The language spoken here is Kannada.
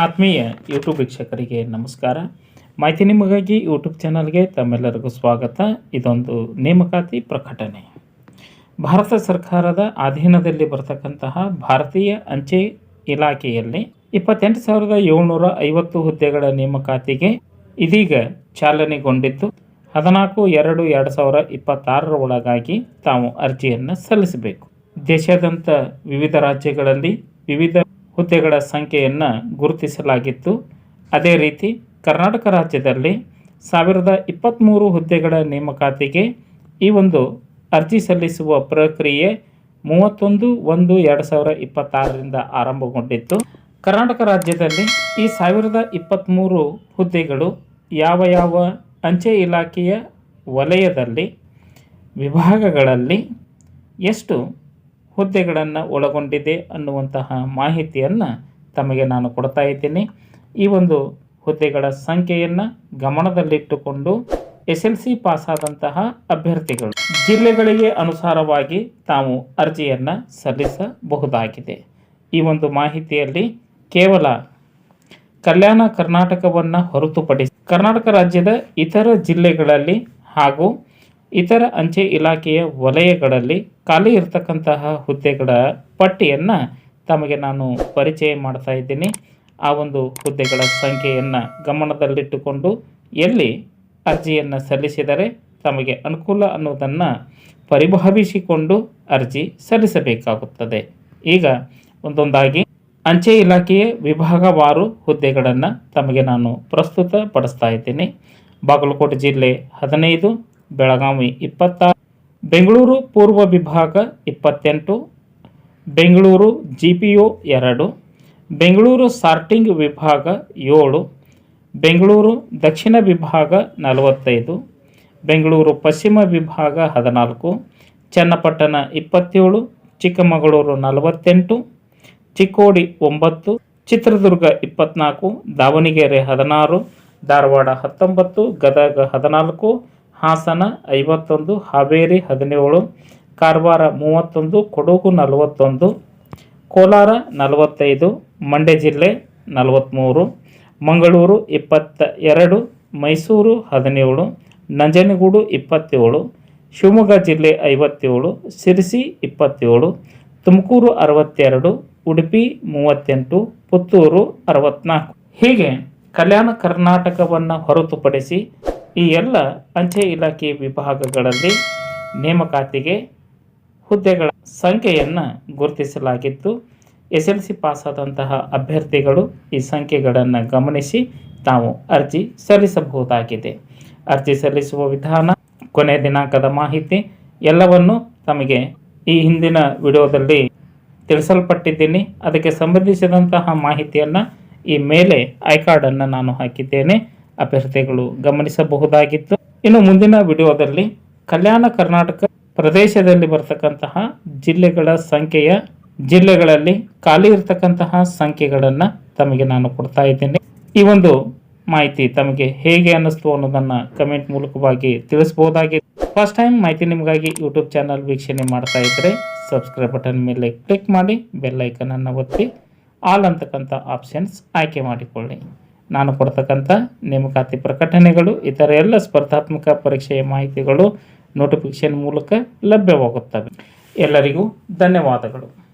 ಆತ್ಮೀಯ ಯೂಟ್ಯೂಬ್ ವೀಕ್ಷಕರಿಗೆ ನಮಸ್ಕಾರ. ಮಾಹಿತಿ ನಿಮಗಾಗಿ ಯೂಟ್ಯೂಬ್ ಚಾನಲ್ಗೆ ತಮ್ಮೆಲ್ಲರಿಗೂ ಸ್ವಾಗತ. ಇದೊಂದು ನೇಮಕಾತಿ ಪ್ರಕಟಣೆ. ಭಾರತ ಸರ್ಕಾರದ ಅಧೀನದಲ್ಲಿ ಬರ್ತಕ್ಕಂತಹ ಭಾರತೀಯ ಅಂಚೆ ಇಲಾಖೆಯಲ್ಲಿ ಇಪ್ಪತ್ತೆಂಟು ಸಾವಿರದ ಏಳ್ನೂರ ಐವತ್ತು ಹುದ್ದೆಗಳ ನೇಮಕಾತಿಗೆ ಇದೀಗ ಚಾಲನೆಗೊಂಡಿದ್ದು, ಹದಿನಾಲ್ಕು ಎರಡು ಎರಡು ಸಾವಿರ ಇಪ್ಪತ್ತಾರರ ಒಳಗಾಗಿ ತಾವು ಅರ್ಜಿಯನ್ನು ಸಲ್ಲಿಸಬೇಕು. ದೇಶಾದ್ಯಂತ ವಿವಿಧ ರಾಜ್ಯಗಳಲ್ಲಿ ವಿವಿಧ ಹುದ್ದೆಗಳ ಸಂಖ್ಯೆಯನ್ನು ಗುರುತಿಸಲಾಗಿತ್ತು. ಅದೇ ರೀತಿ ಕರ್ನಾಟಕ ರಾಜ್ಯದಲ್ಲಿ ಸಾವಿರದ ಇಪ್ಪತ್ತ್ಮೂರು ಹುದ್ದೆಗಳ ನೇಮಕಾತಿಗೆ ಈ ಒಂದು ಅರ್ಜಿ ಸಲ್ಲಿಸುವ ಪ್ರಕ್ರಿಯೆ ಮೂವತ್ತೊಂದು ಒಂದು ಎರಡು ಸಾವಿರ ಇಪ್ಪತ್ತಾರರಿಂದ ಆರಂಭಗೊಂಡಿತ್ತು. ಕರ್ನಾಟಕ ರಾಜ್ಯದಲ್ಲಿ ಈ ಸಾವಿರದ ಇಪ್ಪತ್ತ್ಮೂರು ಹುದ್ದೆಗಳು ಯಾವ ಯಾವ ಅಂಚೆ ಇಲಾಖೆಯ ವಲಯದಲ್ಲಿ, ವಿಭಾಗಗಳಲ್ಲಿ ಎಷ್ಟು ಹುದ್ದೆಗಳನ್ನು ಒಳಗೊಂಡಿದೆ ಅನ್ನುವಂತಹ ಮಾಹಿತಿಯನ್ನು ತಮಗೆ ನಾನು ಕೊಡ್ತಾ ಇದ್ದೀನಿ. ಈ ಒಂದು ಹುದ್ದೆಗಳ ಸಂಖ್ಯೆಯನ್ನು ಗಮನದಲ್ಲಿಟ್ಟುಕೊಂಡು ಎಸ್ ಎಲ್ ಸಿ ಪಾಸಾದಂತಹ ಅಭ್ಯರ್ಥಿಗಳು ಜಿಲ್ಲೆಗಳಿಗೆ ಅನುಸಾರವಾಗಿ ತಾವು ಅರ್ಜಿಯನ್ನು ಸಲ್ಲಿಸಬಹುದಾಗಿದೆ. ಈ ಒಂದು ಮಾಹಿತಿಯಲ್ಲಿ ಕೇವಲ ಕಲ್ಯಾಣ ಕರ್ನಾಟಕವನ್ನು ಹೊರತುಪಡಿಸಿ ಕರ್ನಾಟಕ ರಾಜ್ಯದ ಇತರ ಜಿಲ್ಲೆಗಳಲ್ಲಿ ಹಾಗೂ ಇತರ ಅಂಚೆ ಇಲಾಖೆಯ ವಲಯಗಳಲ್ಲಿ ಖಾಲಿ ಇರತಕ್ಕಂತಹ ಹುದ್ದೆಗಳ ಪಟ್ಟಿಯನ್ನು ತಮಗೆ ನಾನು ಪರಿಚಯ ಮಾಡ್ತಾ ಇದ್ದೀನಿ. ಆ ಒಂದು ಹುದ್ದೆಗಳ ಸಂಖ್ಯೆಯನ್ನು ಗಮನದಲ್ಲಿಟ್ಟುಕೊಂಡು ಎಲ್ಲಿ ಅರ್ಜಿಯನ್ನು ಸಲ್ಲಿಸಿದರೆ ತಮಗೆ ಅನುಕೂಲ ಅನ್ನೋದನ್ನು ಪರಿಭಾವಿಸಿಕೊಂಡು ಅರ್ಜಿ ಸಲ್ಲಿಸಬೇಕಾಗುತ್ತದೆ. ಈಗ ಒಂದೊಂದಾಗಿ ಅಂಚೆ ಇಲಾಖೆಯ ವಿಭಾಗವಾರು ಹುದ್ದೆಗಳನ್ನು ತಮಗೆ ನಾನು ಪ್ರಸ್ತುತ ಪಡಿಸ್ತಾ ಇದ್ದೀನಿ. ಬಾಗಲಕೋಟೆ ಜಿಲ್ಲೆ ಹದಿನೈದು ಬೆಳಗಾವಿ ಇಪ್ಪತ್ತಾರು ಬೆಂಗಳೂರು ಪೂರ್ವ ವಿಭಾಗ ಇಪ್ಪತ್ತೆಂಟು, ಬೆಂಗಳೂರು ಜಿ ಪಿ ಒ ಎರಡು, ಬೆಂಗಳೂರು ಸಾರ್ಟಿಂಗ್ ವಿಭಾಗ ಏಳು, ಬೆಂಗಳೂರು ದಕ್ಷಿಣ ವಿಭಾಗ ನಲವತ್ತೈದು, ಬೆಂಗಳೂರು ಪಶ್ಚಿಮ ವಿಭಾಗ ಹದಿನಾಲ್ಕು, ಚನ್ನಪಟ್ಟಣ ಇಪ್ಪತ್ತೇಳು, ಚಿಕ್ಕಮಗಳೂರು ನಲವತ್ತೆಂಟು, ಚಿಕ್ಕೋಡಿ ಒಂಬತ್ತು, ಚಿತ್ರದುರ್ಗ ಇಪ್ಪತ್ನಾಲ್ಕು, ದಾವಣಗೆರೆ ಹದಿನಾರು, ಧಾರವಾಡ ಹತ್ತೊಂಬತ್ತು, ಗದಗ ಹದಿನಾಲ್ಕು ಹಾಸನ ಐವತ್ತೊಂದು, ಹಾವೇರಿ ಹದಿನೇಳು, ಕಾರವಾರ ಮೂವತ್ತೊಂದು, ಕೊಡಗು ನಲವತ್ತೊಂದು, ಕೋಲಾರ ನಲವತ್ತೈದು, ಮಂಡ್ಯ ಜಿಲ್ಲೆ ನಲವತ್ತ್ಮೂರು ಮಂಗಳೂರು ಇಪ್ಪತ್ತ ಎರಡು ಮೈಸೂರು ಹದಿನೇಳು, ನಂಜನಗೂಡು ಇಪ್ಪತ್ತೇಳು, ಶಿವಮೊಗ್ಗ ಜಿಲ್ಲೆ ಐವತ್ತೇಳು, ಸಿರಿಸಿ ಇಪ್ಪತ್ತೇಳು, ತುಮಕೂರು ಅರವತ್ತೆರಡು, ಉಡುಪಿ ಮೂವತ್ತೆಂಟು, ಪುತ್ತೂರು ಅರವತ್ನಾಲ್ಕು. ಹೀಗೆ ಕಲ್ಯಾಣ ಕರ್ನಾಟಕವನ್ನು ಹೊರತುಪಡಿಸಿ ಈ ಎಲ್ಲ ಅಂಚೆ ಇಲಾಖೆ ವಿಭಾಗಗಳಲ್ಲಿ ನೇಮಕಾತಿಗೆ ಹುದ್ದೆಗಳ ಸಂಖ್ಯೆಯನ್ನು ಗುರುತಿಸಲಾಗಿತ್ತು ಎಸ್ ಎಲ್ ಸಿ ಪಾಸಾದಂತಹ ಅಭ್ಯರ್ಥಿಗಳು ಈ ಸಂಖ್ಯೆಗಳನ್ನು ಗಮನಿಸಿ ತಾವು ಅರ್ಜಿ ಸಲ್ಲಿಸಬಹುದಾಗಿದೆ. ಅರ್ಜಿ ಸಲ್ಲಿಸುವ ವಿಧಾನ ಕೊನೆ ದಿನಾಂಕದ ಮಾಹಿತಿ ಎಲ್ಲವನ್ನು ತಮಗೆ ಈ ಹಿಂದಿನ ವಿಡಿಯೋದಲ್ಲಿ ತಿಳಿಸಲ್ಪಟ್ಟಿದ್ದೀನಿ. ಅದಕ್ಕೆ ಸಂಬಂಧಿಸಿದಂತಹ ಮಾಹಿತಿಯನ್ನು ಈ ಮೇಲೆ ಐಕಾರ್ಡನ್ನು ಕಾರ್ಡನ್ನು ನಾನು ಹಾಕಿದ್ದೇನೆ. ಅಭ್ಯರ್ಥಿಗಳು ಗಮನಿಸಬಹುದಾಗಿತ್ತು. ಇನ್ನು ಮುಂದಿನ ವಿಡಿಯೋದಲ್ಲಿ ಕಲ್ಯಾಣ ಕರ್ನಾಟಕ ಪ್ರದೇಶದಲ್ಲಿ ಬರ್ತಕ್ಕಂತಹ ಜಿಲ್ಲೆಗಳ ಸಂಖ್ಯೆಯ ಜಿಲ್ಲೆಗಳಲ್ಲಿ ಖಾಲಿ ಇರತಕ್ಕಂತಹ ಸಂಖ್ಯೆಗಳನ್ನು ತಮಗೆ ನಾನು ಕೊಡ್ತಾ ಇದ್ದೇನೆ. ಈ ಒಂದು ಮಾಹಿತಿ ತಮಗೆ ಹೇಗೆ ಅನ್ನಿಸ್ತು ಅನ್ನೋದನ್ನು ಕಮೆಂಟ್ ಮೂಲಕವಾಗಿ ತಿಳಿಸಬಹುದಾಗಿದೆ ಫಸ್ಟ್ ಟೈಮ್ ಮಾಹಿತಿ ನಿಮಗಾಗಿ ಯೂಟ್ಯೂಬ್ ಚಾನಲ್ ವೀಕ್ಷಣೆ ಮಾಡ್ತಾ ಇದ್ದರೆ ಸಬ್ಸ್ಕ್ರೈಬ್ ಬಟನ್ ಮೇಲೆ ಕ್ಲಿಕ್ ಮಾಡಿ ಬೆಲ್ ಅನ್ನು ಒತ್ತಿ, ಆಲ್ ಅಂತಕ್ಕಂಥ ಆಪ್ಷನ್ಸ್ ಆಯ್ಕೆ ಮಾಡಿಕೊಳ್ಳಿ. ನಾನು ಕೊಡ್ತಕ್ಕಂಥ ನೇಮಕಾತಿ ಪ್ರಕಟಣೆಗಳು ಇತರ ಎಲ್ಲ ಸ್ಪರ್ಧಾತ್ಮಕ ಪರೀಕ್ಷೆಯ ಮಾಹಿತಿಗಳು ನೋಟಿಫಿಕೇಶನ್ ಮೂಲಕ ಲಭ್ಯವಾಗುತ್ತವೆ. ಎಲ್ಲರಿಗೂ ಧನ್ಯವಾದಗಳು.